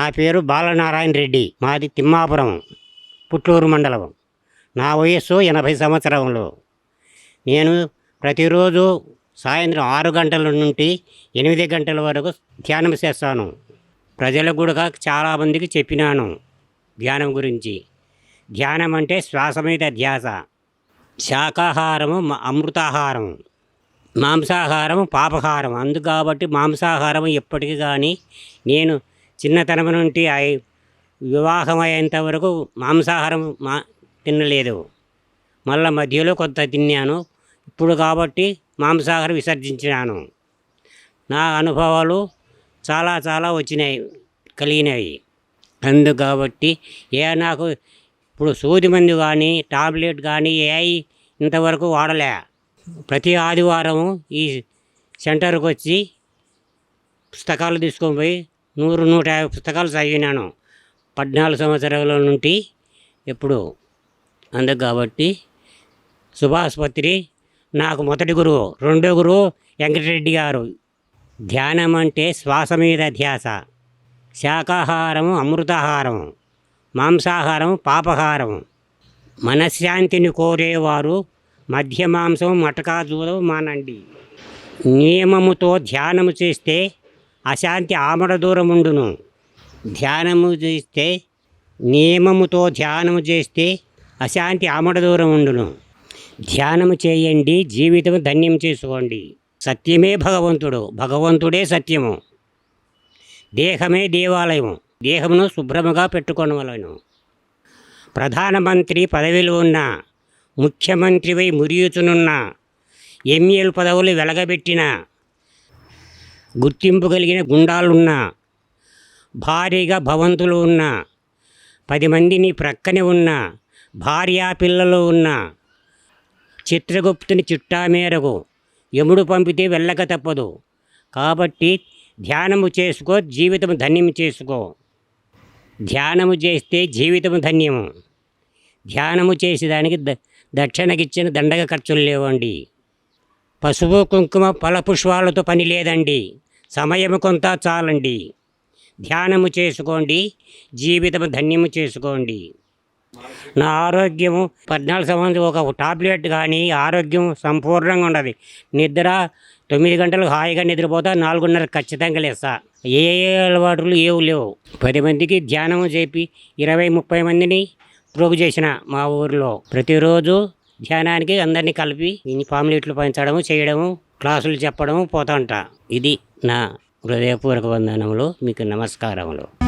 నా పేరు బాలనారాయణ రెడ్డి. మాది తిమ్మాపురం పుట్టూరు మండలం. నా వయస్సు ఎనభై సంవత్సరంలో. నేను ప్రతిరోజు సాయంత్రం ఆరు గంటల నుండి ఎనిమిది గంటల వరకు ధ్యానం చేస్తాను. ప్రజలకు కూడా చాలామందికి చెప్పినాను ధ్యానం గురించి. ధ్యానం అంటే శ్వాస మీద ధ్యాస. శాకాహారము అమృతాహారం మాంసాహారం పాపహారం. అందు కాబట్టి మాంసాహారం ఎప్పటికీ కానీ నేను చిన్నతనం నుండి వివాహమయ్యేంత వివాహం వరకు మాంసాహారం మా తినలేదు. మళ్ళీ మధ్యలో కొంత తిన్నాను. ఇప్పుడు కాబట్టి మాంసాహారం విసర్జించినాను. నా అనుభవాలు చాలా చాలా వచ్చినాయి కలిగినాయి. అందు కాబట్టి ఏ నాకు ఇప్పుడు సూది మందు కానీ టాబ్లెట్ కానీ ఏ ఇంతవరకు వాడలే. ప్రతి ఆదివారం ఈ సెంటర్కి వచ్చి పుస్తకాలు తీసుకొని పోయి నూరు నూట యాభై పుస్తకాలు చదివినాను. పద్నాలుగు సంవత్సరాల నుండి ఎప్పుడు. అందుకు కాబట్టి సుభాస్పత్రి నాకు మొదటి గురువు రెండో గురువు వెంకటరెడ్డి గారు. ధ్యానం అంటే శ్వాస మీద ధ్యాస. శాకాహారము అమృతాహారం. మాంసాహారం పాపహారం. మనశ్శాంతిని కోరేవారు మధ్య మాంసం మటకా దూరం మానండి. నియమముతో ధ్యానము చేస్తే అశాంతి ఆమడ దూరం ఉండును ధ్యానము చేస్తే నియమముతో ధ్యానము చేస్తే అశాంతి ఆమడ దూరం ఉండును ధ్యానము చేయండి జీవితం ధన్యం చేసుకోండి. సత్యమే భగవంతుడు భగవంతుడే సత్యము. దేహమే దేవాలయం దేహమును శుభ్రముగా పెట్టుకోవలను ప్రధానమంత్రి పదవిలో ఉన్న ముఖ్యమంత్రివై మురియుచునున్న ఎంఏలు పదవులు వెలగబెట్టిన గుర్తింపు కలిగిన గుండాలున్న భారీగా భవంతులు ఉన్న పది మందిని ప్రక్కనే ఉన్న భార్యా పిల్లలు ఉన్న చిత్రగుప్తుని చిట్టా మేరకు యముడు పంపితే వెళ్ళక తప్పదు. కాబట్టి ధ్యానము చేసుకో జీవితం ధన్యం చేసుకో. ధ్యానము చేస్తే జీవితం ధన్యము. ధ్యానము చేసేదానికి ద దక్షిణకిచ్చిన దండగ ఖర్చులు లేవండి. పసుపు కుంకుమ ఫలపుష్పాలతో పని లేదండి. సమయం కొంత చాలండి. ధ్యానము చేసుకోండి. జీవితం ధన్యము చేసుకోండి. నా ఆరోగ్యము పద్నాలుగు సంవత్సరం ఒక టాబ్లెట్ కానీ ఆరోగ్యం సంపూర్ణంగా ఉండదు. నిద్ర తొమ్మిది గంటలు హాయిగా నిద్రపోతా నాలుగున్నర ఖచ్చితంగా లేస్తా. ఏ ఏ అలవాట్లు ఏవి లేవు. పది మందికి ధ్యానం చెప్పి ఇరవై ముప్పై మందిని ప్రోగు చేసిన మా ఊరిలో ప్రతిరోజు ధ్యానానికి అందరినీ కలిపి ఇన్ని పాంప్లెట్లు పంచడము చేయడము క్లాసులు చెప్పడము పోతా ఉంటా. ఇది నా హృదయపూర్వక వందనములు మీకు నమస్కారములు.